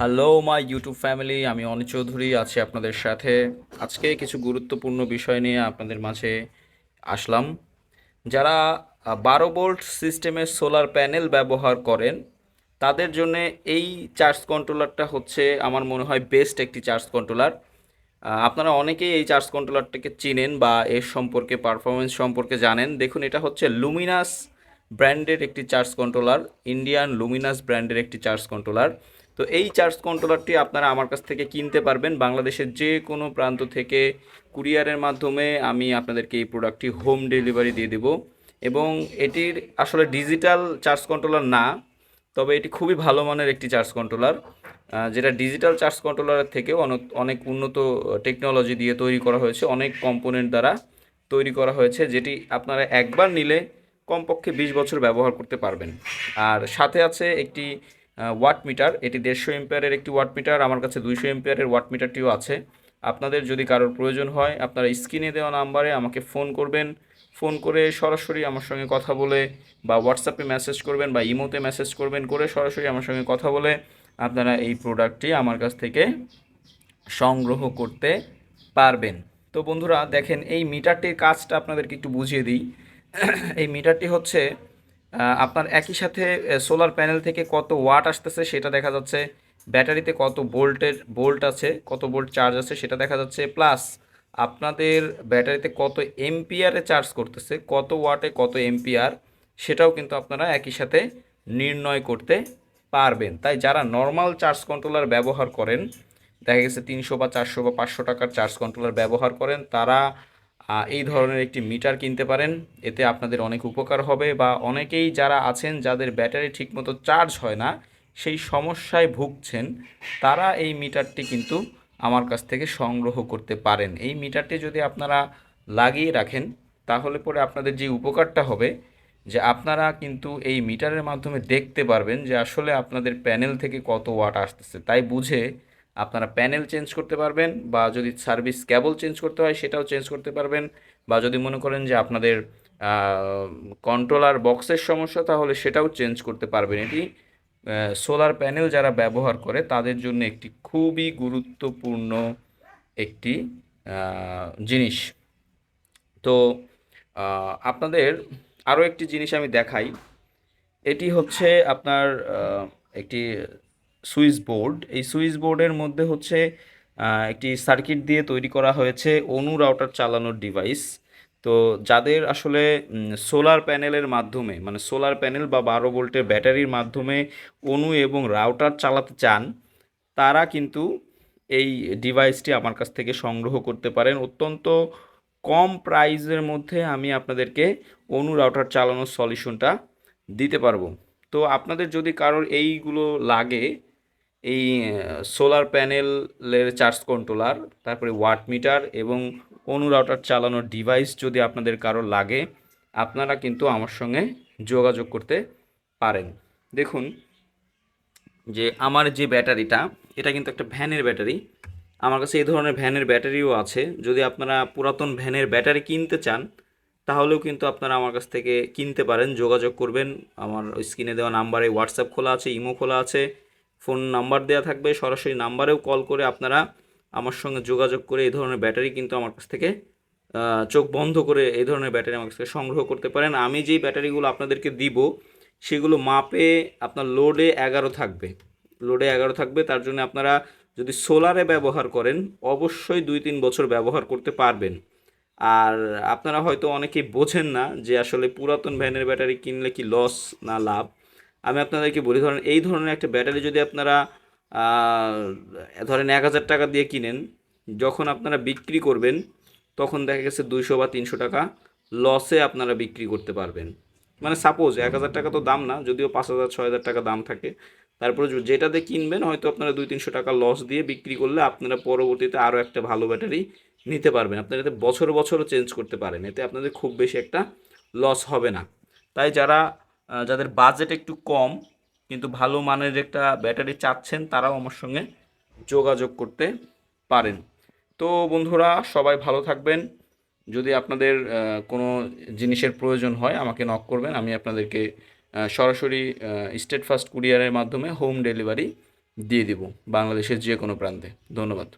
Hello my YouTube family আমি অনিক চৌধুরী আছি আপনাদের সাথে। আজকে কিছু গুরুত্বপূর্ণ বিষয় নিয়ে আপনাদের মাঝে আসলাম। যারা বারো ভোল্ট সিস্টেমের সোলার প্যানেল ব্যবহার করেন, তাদের জন্য এই চার্জ কন্ট্রোলারটা হচ্ছে আমার মনে হয় বেস্ট একটি চার্জ কন্ট্রোলার। আপনারা অনেকেই এই চার্জ কন্ট্রোলারটাকে চিনেন বা এর সম্পর্কে পারফরমেন্স সম্পর্কে জানেন। দেখুন, এটা হচ্ছে লুমিনাস ব্র্যান্ডের একটি চার্জ কন্ট্রোলার ইন্ডিয়ান লুমিনাস ব্র্যান্ডের একটি চার্জ কন্ট্রোলার। তো এই চার্জ কন্ট্রোলারটি আপনারা আমার কাছ থেকে কিনতে পারবেন বাংলাদেশের যে কোনো প্রান্ত থেকে কুরিয়ারের মাধ্যমে আমি আপনাদেরকে এই প্রোডাক্টটি হোম ডেলিভারি দিয়ে দেব। এবং এটির আসলে ডিজিটাল চার্জ কন্ট্রোলার না, তবে এটি খুবই ভালো মানের একটি চার্জ কন্ট্রোলার যেটা ডিজিটাল চার্জ কন্ট্রোলারের থেকেও অনেক অনেক উন্নত টেকনোলজি দিয়ে তৈরি করা হয়েছে, অনেক কম্পোনেন্ট দ্বারা তৈরি করা হয়েছে, যেটি আপনারা একবার নিলে কমপক্ষে বিশ বছর ব্যবহার করতে পারবেন। আর সাথে আছে একটি ওয়াট মিটার এটি দেড়শো এম্পিয়ারের একটি ওয়াট মিটার আমার কাছে দুইশো এম্পিয়ারের ওয়াট মিটারটিও আছে। আপনাদের যদি কারোর প্রয়োজন হয়, আপনারা স্ক্রিনে দেওয়া নাম্বারে আমাকে ফোন করবেন। ফোন করে সরাসরি আমার সঙ্গে কথা বলে বা হোয়াটসঅ্যাপে মেসেজ করবেন বা ইমোতে মেসেজ করবেন, করে সরাসরি আমার সঙ্গে কথা বলে আপনারা এই প্রোডাক্টটি আমার কাছ থেকে সংগ্রহ করতে পারবেন। তো বন্ধুরা, দেখেন এই মিটারটির কাজটা আপনাদেরকে একটু বুঝিয়ে দিই। এই মিটারটি হচ্ছে আপনার একই সাথে সোলার প্যানেল থেকে কত ওয়াট আসতেছে সেটা দেখা যাচ্ছে। ব্যাটারিতে কত ভোল্টের, ভোল্ট আছে, কত ভোল্ট চার্জ আছে সেটা দেখা যাচ্ছে। প্লাস আপনাদের ব্যাটারিতে কত এম্পিয়ারে চার্জ করতেছে, কত ওয়াটে কত এম্পিয়ার সেটাও কিন্তু আপনারা একই সাথে নির্ণয় করতে পারবেন। তাই যারা নর্মাল চার্জ কন্ট্রোলার ব্যবহার করেন, দেখা গেছে তিনশো বা চারশো বা পাঁচশো টাকার চার্জ কন্ট্রোলার ব্যবহার করেন, তারা এই ধরনের একটি মিটার কিনতে পারেন। এতে আপনাদের অনেক উপকার হবে বা অনেকেই যারা আছেন, যাদের ব্যাটারি ঠিকমতো চার্জ হয় না, সেই সমস্যায় ভুগছেন, তারা এই মিটারটি কিন্তু আমার কাছ থেকে সংগ্রহ করতে পারেন। এই মিটারটি যদি আপনারা লাগিয়ে রাখেন, তাহলে পরে আপনাদের যে উপকারটা হবে, যে আপনারা কিন্তু এই মিটারের মাধ্যমে দেখতে পারবেন যে আসলে আপনাদের প্যানেল থেকে কত ওয়াট আসতেছে। তাই বুঝে আপনারা প্যানেল চেঞ্জ করতে পারবেন বা যদি সার্ভিস ক্যাবল চেঞ্জ করতে হয় সেটাও চেঞ্জ করতে পারবেন বা যদি মনে করেন যে আপনাদের কন্ট্রোলার বক্সের সমস্যা তাহলে সেটাও চেঞ্জ করতে পারবেন। এটি সোলার প্যানেল যারা ব্যবহার করে তাদের জন্য একটি খুবই গুরুত্বপূর্ণ একটি জিনিস। তো আপনাদের আরও একটি জিনিস আমি দেখাই। এটি হচ্ছে আপনার একটি সুইচ বোর্ড। এই সুইচ বোর্ডের মধ্যে হচ্ছে একটি সার্কিট দিয়ে তৈরি করা হয়েছে অনু রাউটার চালানোর ডিভাইস। তো যাদের আসলে সোলার প্যানেলের মাধ্যমে মানে সোলার প্যানেল বা বারো ভোল্টের ব্যাটারির মাধ্যমে অনু এবং রাউটার চালাতে চান, তারা কিন্তু এই ডিভাইসটি আমার কাছ থেকে সংগ্রহ করতে পারেন। অত্যন্ত কম প্রাইসের মধ্যে আমি আপনাদেরকে অনু রাউটার চালানোর সলিউশনটা দিতে পারব। তো আপনাদের যদি কারোর এইগুলো লাগে এই সোলার প্যানেলের চার্জ কন্ট্রোলার তারপরে ওয়াট মিটার এবং অনু রাউটার চালানোর ডিভাইস যদি আপনাদের কারও লাগে, আপনারা কিন্তু আমার সঙ্গে যোগাযোগ করতে পারেন। দেখুন যে আমার যে ব্যাটারিটা, এটা কিন্তু একটা ভ্যানের ব্যাটারি। আমার কাছে এই ধরনের ভ্যানের ব্যাটারিও আছে। যদি আপনারা পুরাতন ভ্যানের ব্যাটারি কিনতে চান, তাহলেও কিন্তু আপনারা আমার কাছ থেকে কিনতে পারেন, যোগাযোগ করবেন। আমার স্ক্রিনে দেওয়া নাম্বারে হোয়াটসঅ্যাপ খোলা আছে ইমো খোলা আছে। ফোন নাম্বার দেওয়া থাকবে। সরাসরি নাম্বারেও কল করে আপনারা আমার সঙ্গে যোগাযোগ করে এই ধরনের ব্যাটারি কিন্তু আমার কাছ থেকে চোখ বন্ধ করে এই ধরনের ব্যাটারি আমার কাছ থেকে সংগ্রহ করতে পারেন। আমি যেই ব্যাটারিগুলো আপনাদেরকে দিব, সেগুলো মাপে আপনার লোডে এগারো থাকবে। লোডে এগারো থাকবে। তার জন্য আপনারা যদি সোলারে ব্যবহার করেন, অবশ্যই দুই তিন বছর ব্যবহার করতে পারবেন। আর আপনারা হয়তো অনেকেই বোঝেন না যে আসলে পুরাতন ভ্যানের ব্যাটারি কিনলে কি লস না লাভ। আমি আপনাদেরকে বলি, ধরেন এই ধরনের একটা ব্যাটারি যদি আপনারা ধরেন এক হাজার টাকা দিয়ে কিনেন, যখন আপনারা বিক্রি করবেন, তখন দেখা গেছে দুইশো বা তিনশো টাকা লসে আপনারা বিক্রি করতে পারবেন। মানে সাপোজ এক হাজার টাকা তো দাম না, যদিও পাঁচ হাজার, ছয় হাজার টাকা দাম থাকে। তারপরে যেটাতে কিনবেন, হয়তো আপনারা দুই তিনশো টাকা লস দিয়ে বিক্রি করলে আপনারা পরবর্তীতে আরও একটা ভালো ব্যাটারি নিতে পারবেন। আপনারা এতে বছর বছরও চেঞ্জ করতে পারেন, এতে আপনাদের খুব বেশি একটা লস হবে না। তাই যারা যাদের বাজেট একটু কম, কিন্তু ভালো মানের একটা ব্যাটারি চাচ্ছেন, তারাও আমার সঙ্গে যোগাযোগ করতে পারেন। তো বন্ধুরা, সবাই ভালো থাকবেন। যদি আপনাদের কোনো জিনিসের প্রয়োজন হয়, আমাকে নক করবেন। আমি আপনাদেরকে সরাসরি স্টেট ফার্স্ট কুরিয়ারের মাধ্যমে হোম ডেলিভারি দিয়ে দিব, বাংলাদেশের যে কোনো প্রান্তে। ধন্যবাদ।